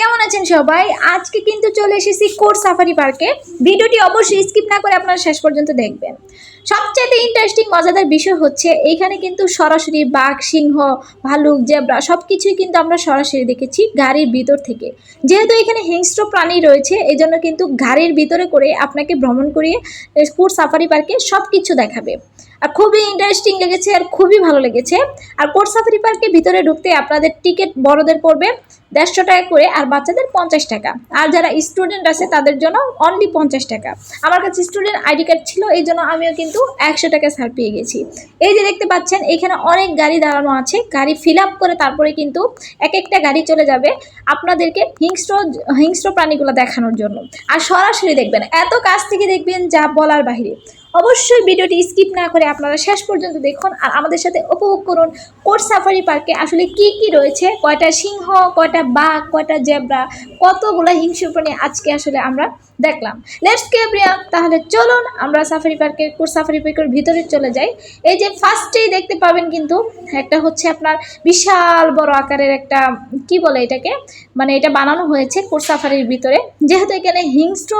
কেমন আছেন সবাই? আজকে কিন্তু চলে এসেছি কোর সাফারি পার্কে। ভিডিওটি অবশ্যই স্কিপ না করে আপনারা শেষ পর্যন্ত দেখবেন। সবচেয়ে ইন্টারেস্টিং মজাদার বিষয় হচ্ছে এইখানে কিন্তু সরাসরি বাঘ, সিংহ, ভালুক, জেব্রা সব কিছুই কিন্তু আমরা সরাসরি দেখেছি গাড়ির ভিতর থেকে। যেহেতু এখানে হিংস্র প্রাণী রয়েছে এই জন্য কিন্তু গাড়ির ভিতরে করে আপনাকে ভ্রমণ করিয়ে কোর সাফারি পার্কে সব কিছু দেখাবে। আর খুবই ইন্টারেস্টিং লেগেছে আর খুবই ভালো লেগেছে। আর কোর সাফারি পার্কের ভিতরে ঢুকতে আপনাদের টিকিট বড়দের পড়বে দেড়শো টাকা করে আর বাচ্চাদের পঞ্চাশ টাকা। আর যারা স্টুডেন্ট আছে তাদের জন্য অনলি পঞ্চাশ টাকা। আমার কাছে স্টুডেন্ট আইডি কার্ড ছিল, এই জন্য আমিও কিন্তু একশো টাকা ছাড় পেয়ে গেছি। এই যে দেখতে পাচ্ছেন, এখানে অনেক গাড়ি দাঁড়ানো আছে। গাড়ি ফিল আপ করে তারপরে কিন্তু এক একটা গাড়ি চলে যাবে আপনাদেরকে হিংস্র হিংস্র প্রাণীগুলো দেখানোর জন্য। আর সরাসরি দেখবেন, এত কাছ থেকে দেখবেন যা বলার বাইরে অবশ্যই ভিডিওটি স্কিপ না করে আপনারা শেষ পর্যন্ত দেখুন আর আমাদের সাথে উপভোগ করুন কোট সাফারি পার্কে আসলে কি কি রয়েছে, কয়টা সিংহ, কয়টা বাঘ, কয়টা জেব্রা, কতগুলো হিংস্র প্রাণী আজকে আসলে আমরা দেখলাম। লেটস কেব্রিয়া তাহলে চলুন আমরা সাফারি পার্কের কোট সাফারি পার্কের ভিতরে চলে যাই। এই যে ফার্স্টেই দেখতে পাবেন কিন্তু একটা হচ্ছে আপনার বিশাল বড় আকারের একটা, কি বলে এটাকে? মানে এটা বানানো হয়েছে কোট সাফারির ভিতরে। যেহেতু এখানে হিংস্র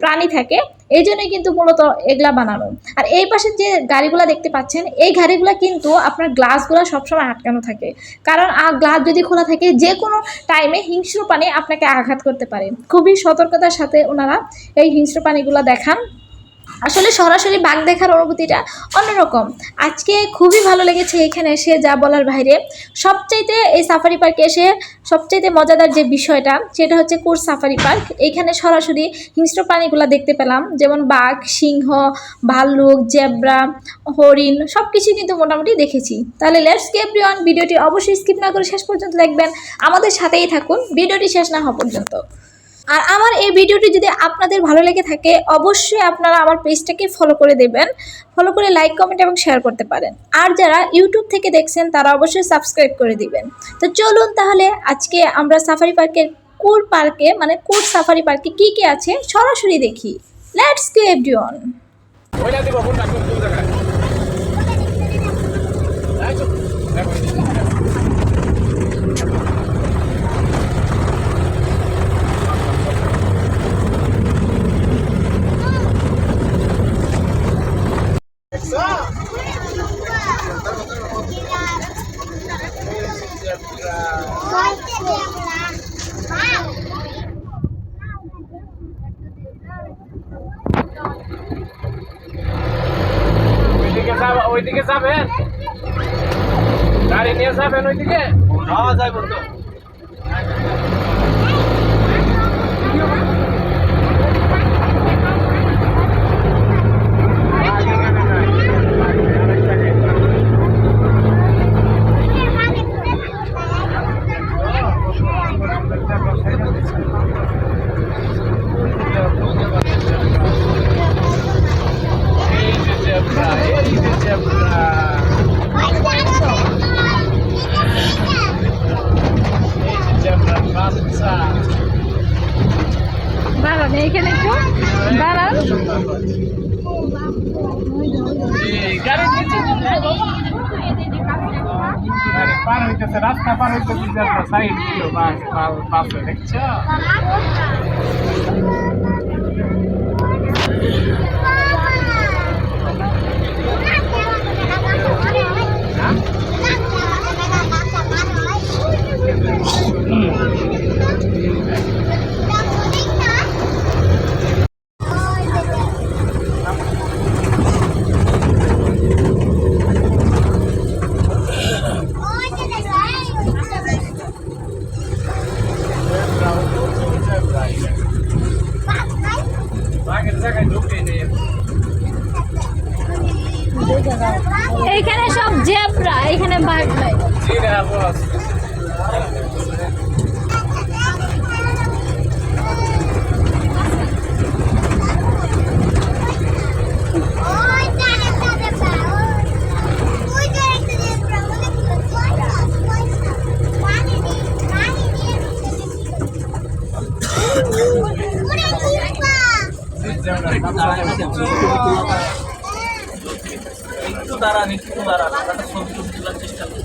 প্রাণী থাকে এই জন্যই কিন্তু মূলত এগুলা বানানো। আর এই পাশে যে গাড়িগুলা দেখতে পাচ্ছেন, এই গাড়িগুলা কিন্তু আপনার গ্লাসগুলো সবসময় আটকানো থাকে। কারণ গ্লাস যদি খোলা থাকে যে কোনো টাইমে হিংস্র পানি আপনাকে আঘাত করতে পারে। খুবই সতর্কতার সাথে ওনারা এই হিংস্র প্রাণীগুলো দেখান। আসলে সরাসরি বাঘ দেখার অনুভূতিটা অন্যরকম। আজকে খুবই ভালো লেগেছে এখানে এসে যা বলার বাইরে। সবচাইতে এই সাফারি পার্কে এসে সবচাইতে মজাদার যে বিষয়টা, সেটা হচ্ছে কোর সাফারি পার্ক। এখানে সরাসরি হিংস্র প্রাণীগুলো দেখতে পেলাম, যেমন বাঘ, সিংহ, ভাল্লুক, জেব্রা, হরিণ সব কিছু কিন্তু মোটামুটি দেখেছি। তাহলে লেটস অন ভিডিওটি অবশ্যই স্কিপ না করে শেষ পর্যন্ত দেখবেন। আমাদের সাথেই থাকুন, ভিডিওটি শেষ না হওয়া পর্যন্ত। আর আমার এই ভিডিওটি যদি আপনাদের ভালো লেগে থাকে, অবশ্যই আপনারা আমার পেজটাকে ফলো করে দেবেন। ফলো করে লাইক কমেন্ট এবং শেয়ার করতে পারেন। আর যারা ইউটিউব থেকে দেখছেন, তারা অবশ্যই সাবস্ক্রাইব করে দিবেন। তো চলুন তাহলে আজকে আমরা সাফারি পার্কের কুর পার্কে মানে কুর সাফারি পার্কে কি কি আছে, সরাসরি দেখি। লেটস গো এভরিওয়ান ওইটা দিব ফোনটা কোন কোন জায়গায় আইছো দেখো ওইদিকে যাব ওইদিকে যাবেন গাড়ি নিয়ে যাবেন ওইদিকে? যাইব তো এই যে জেব্রা এই যে জেব্রা এই যে জেব্রা বাচ্চা দাঁড়ান এইখানে একটু দাঁড়ান এই গাড়ি নিচে হইতেছে রাস্তা পার হইতেছে জেব্রা সাইড দিও বাস পাশে দেখছ? বাগের এইখানে সব জেব্রা এইখানে বাঘ নাই। একটু দাঁড়ান একটু দাঁড়ান আপনারা ছবি টবি তোলার চেষ্টা করুন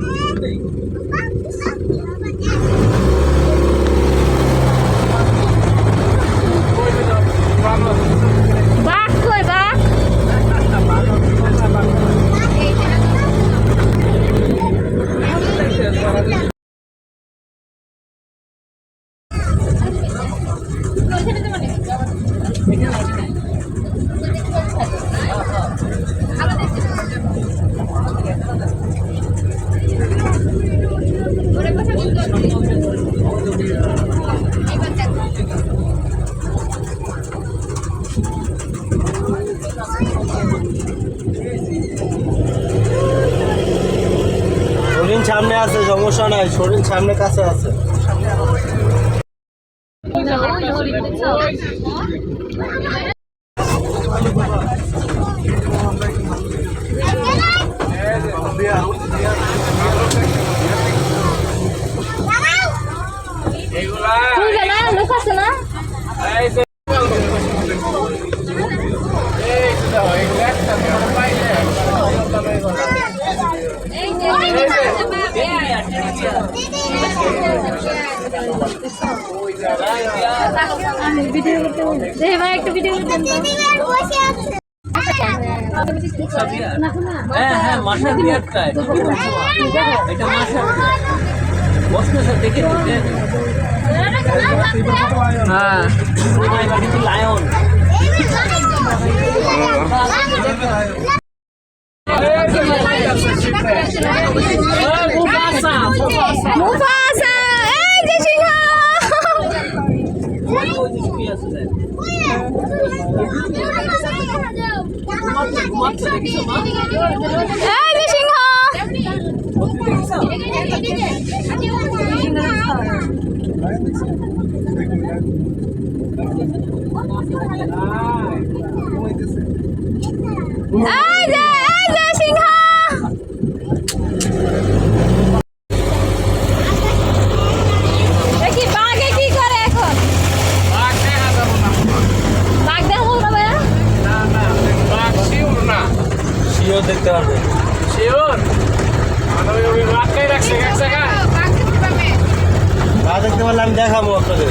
like সামনে আছে সমস্যা নাই শরীর সামনে কাছে আছে। একটু ভিডিও দেন হ্যাঁ হ্যাঁ মাসার বিয়ারটা এটা মাসার বসতে স্যার দেখে হ্যাঁ লায়ন সিংহ! এই যে! সুন্দর দেখতে পারবে। শিওর? না দেখতে পারলে আমি দেখাবো আপনাদের।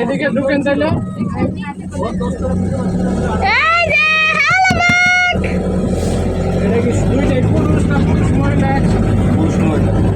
এদিকে ঢুকেন তাহলে। এই যে হ্যালো এটা কি দুইটাই পুরুষ না পুরুষ মহিলা? পুরুষ মহিলা।